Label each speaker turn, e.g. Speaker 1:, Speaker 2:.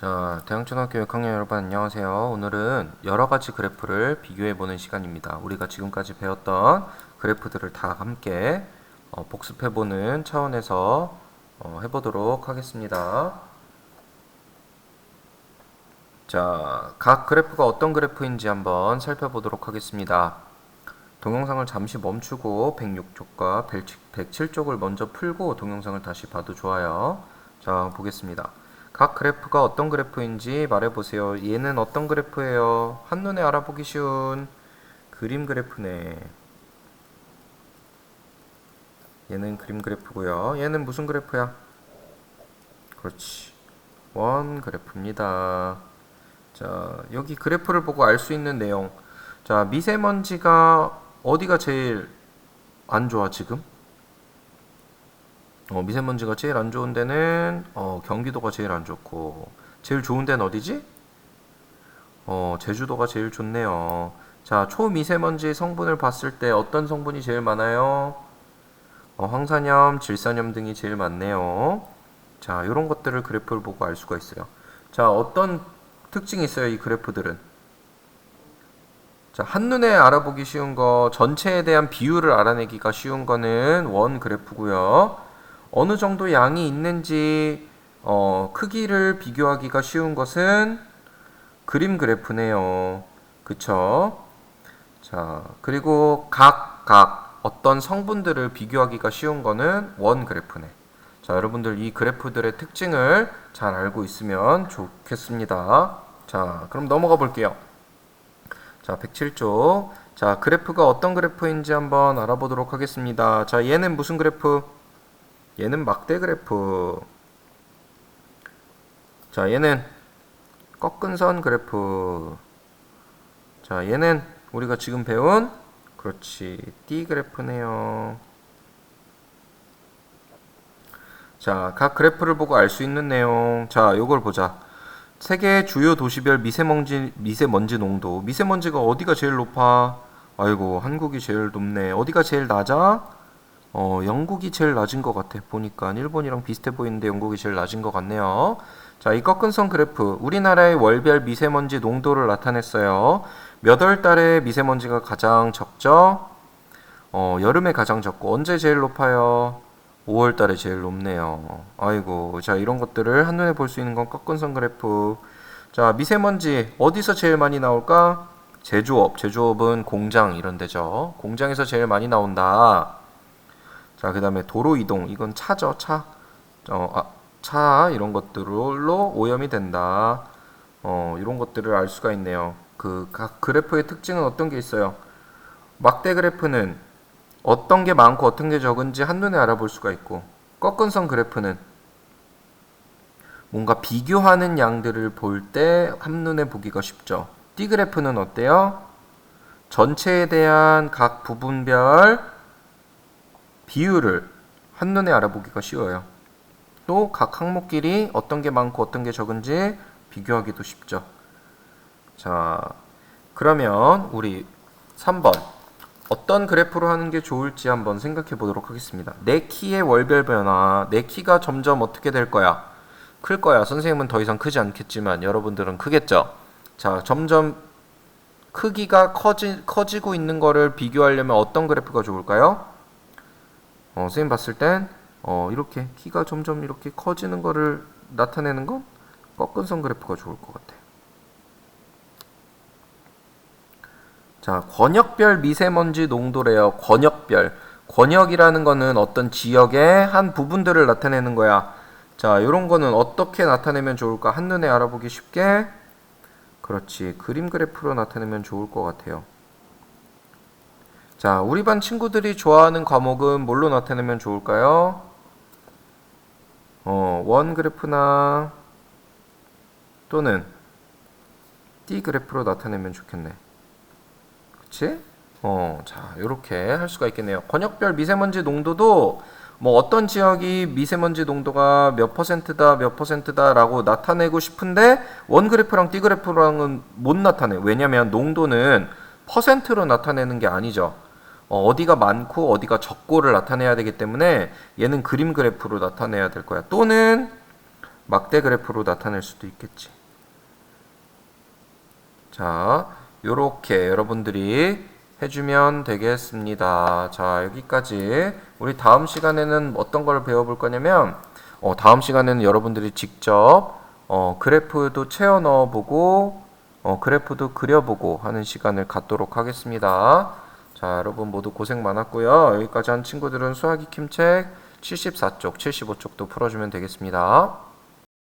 Speaker 1: 자, 대양초등학교 6학년 여러분 안녕하세요. 오늘은 여러 가지 그래프를 비교해 보는 시간입니다. 우리가 지금까지 배웠던 그래프들을 다 함께 어, 복습해 보는 차원에서 어, 해보도록 하겠습니다. 자, 각 그래프가 어떤 그래프인지 한번 살펴보도록 하겠습니다. 동영상을 잠시 멈추고 106쪽과 107쪽을 먼저 풀고 동영상을 다시 봐도 좋아요. 자, 보겠습니다. 각 그래프가 어떤 그래프인지 말해보세요. 얘는 어떤 그래프예요? 한눈에 알아보기 쉬운 그림 그래프네. 얘는 그림 그래프고요. 얘는 무슨 그래프야? 그렇지. 원 그래프입니다. 자, 여기 그래프를 보고 알 수 있는 내용. 자, 미세먼지가 어디가 제일 안 좋아, 지금? 어, 미세먼지가 제일 안 좋은 데는 어, 경기도가 제일 안 좋고 제일 좋은 데는 어디지? 어, 제주도가 제일 좋네요. 자, 초미세먼지 성분을 봤을 때 어떤 성분이 제일 많아요? 어, 황산염, 질산염 등이 제일 많네요. 자, 이런 것들을 그래프를 보고 알 수가 있어요. 자, 어떤 특징이 있어요, 이 그래프들은? 자, 한눈에 알아보기 쉬운 거, 전체에 대한 비율을 알아내기가 쉬운 거는 원 그래프고요. 어느 정도 양이 있는지 어, 크기를 비교하기가 쉬운 것은 그림 그래프네요. 그쵸? 자, 그리고 각, 각 어떤 성분들을 비교하기가 쉬운 거는 원 그래프네. 자, 여러분들 이 그래프들의 특징을 잘 알고 있으면 좋겠습니다. 자, 그럼 넘어가 볼게요. 자, 107쪽. 자, 그래프가 어떤 그래프인지 한번 알아보도록 하겠습니다. 자, 얘는 무슨 그래프? 얘는 막대 그래프. 자, 얘는 꺾은 선 그래프. 자, 얘는 우리가 지금 배운 그렇지. 띠 그래프네요. 자, 각 그래프를 보고 알 수 있는 내용. 자, 요걸 보자. 세계 주요 도시별 미세먼지 미세먼지 농도. 미세먼지가 어디가 제일 높아? 아이고, 한국이 제일 높네. 어디가 제일 낮아? 어, 영국이 제일 낮은 것 같아. 보니까 일본이랑 비슷해 보이는데 영국이 제일 낮은 것 같네요. 자, 이 꺾은 선 그래프. 우리나라의 월별 미세먼지 농도를 나타냈어요. 몇 월 달에 미세먼지가 가장 적죠? 어, 여름에 가장 적고 언제 제일 높아요? 5월 달에 제일 높네요. 아이고. 자, 이런 것들을 한눈에 볼 수 있는 건 꺾은 선 그래프. 자, 미세먼지 어디서 제일 많이 나올까? 제조업. 제조업은 공장 이런 데죠. 공장에서 제일 많이 나온다. 자, 그 다음에 도로 이동. 이건 차죠, 차. 어, 아, 차, 이런 것들로 오염이 된다. 어, 이런 것들을 알 수가 있네요. 그, 각 그래프의 특징은 어떤 게 있어요? 막대 그래프는 어떤 게 많고 어떤 게 적은지 한눈에 알아볼 수가 있고, 꺾은 선 그래프는 뭔가 비교하는 양들을 볼 때 한눈에 보기가 쉽죠. 띠 그래프는 어때요? 전체에 대한 각 부분별 비율을 한눈에 알아보기가 쉬워요. 또 각 항목끼리 어떤 게 많고 어떤 게 적은지 비교하기도 쉽죠. 자, 그러면 우리 3번 어떤 그래프로 하는 게 좋을지 한번 생각해 보도록 하겠습니다. 내 키의 월별 변화, 내 키가 점점 어떻게 될 거야? 클 거야. 선생님은 더 이상 크지 않겠지만 여러분들은 크겠죠. 자, 점점 크기가 커지, 커지고 있는 거를 비교하려면 어떤 그래프가 좋을까요? 어, 선생님 봤을 땐 어, 이렇게 키가 점점 이렇게 커지는 거를 나타내는 건 꺾은 선 그래프가 좋을 것 같아요. 자, 권역별 미세먼지 농도래요. 권역별. 권역이라는 거는 어떤 지역의 한 부분들을 나타내는 거야. 자, 이런 거는 어떻게 나타내면 좋을까? 한눈에 알아보기 쉽게. 그렇지. 그림 그래프로 나타내면 좋을 것 같아요. 자, 우리 반 친구들이 좋아하는 과목은 뭘로 나타내면 좋을까요? 어, 원 그래프나 또는 띠 그래프로 나타내면 좋겠네. 그치? 어, 자, 요렇게 할 수가 있겠네요. 권역별 미세먼지 농도도 뭐 어떤 지역이 미세먼지 농도가 몇 퍼센트다, 몇 퍼센트다라고 나타내고 싶은데 원 그래프랑 띠 그래프랑은 못 나타내. 왜냐면 농도는 퍼센트로 나타내는 게 아니죠. 어, 어디가 많고 어디가 적고를 나타내야 되기 때문에 얘는 그림 그래프로 나타내야 될 거야. 또는 막대 그래프로 나타낼 수도 있겠지. 자, 요렇게 여러분들이 해주면 되겠습니다. 자, 여기까지. 우리 다음 시간에는 어떤 걸 배워볼 거냐면, 어, 다음 시간에는 여러분들이 직접, 어, 그래프도 채워 넣어보고, 어, 그래프도 그려보고 하는 시간을 갖도록 하겠습니다. 자, 여러분 모두 고생 많았고요. 여기까지 한 친구들은 수학이 킴책 74쪽, 75쪽도 풀어주면 되겠습니다.